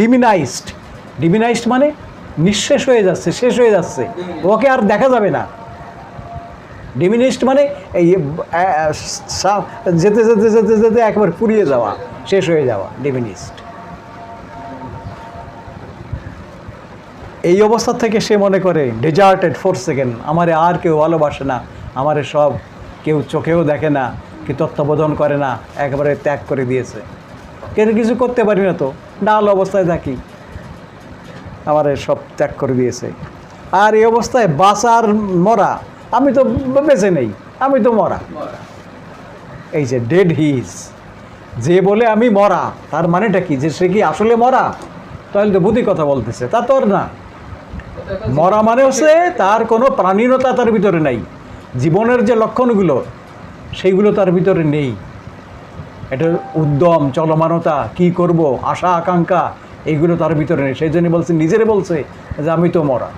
ডিমিনাইজড ডিমিনাইজড মানে নিঃশেষ হয়ে যাচ্ছে, শেষ হয়ে যাচ্ছে। ওকে আর দেখা যাবে না। ডিমিনিস্ট মানে এই যেতে যেতে যেতে যেতে একবার ফুরিয়ে যাওয়া, শেষ হয়ে যাওয়া ডিমিনিস্ট এই অবস্থা থেকে সে মনে করে ডেজার্টেড ফোর সেকেন্ড আমারে আর কেউ ভালোবাসে না, আমারে সব কেউ চোখেও দেখে না, কি তত্ত্বাবধান করে না, একবারে ত্যাগ করে দিয়েছে। কেউ কিছু করতে পারি না তো? ডাল অবস্থায় থাকি। আমারে সব ত্যাগ করে দিয়েছে। আর এই অবস্থায় বাঁচার মরা আমি তো বেঁচে নেই, আমি তো মরা। এই যে ডেড হিজ যে বলে আমি মরা, তার মানেটা কি? যে সে কি আসলে মরা? তাহলে তো বুদ্ধি কথা বলতেছে, তা তোর না। মরা মানে হচ্ছে তার কোনো প্রাণীনতা তার ভিতরে নাই। জীবনের যে লক্ষণগুলো, সেইগুলো তার ভিতরে নেই। এটা উদ্যম, চলমানতা, কি করব, আশা, আকাঙ্ক্ষা, এইগুলো তার ভিতরে নেই। সেই জন্য বলছে, নিজেরে বলছে যে, আমি তো মরা।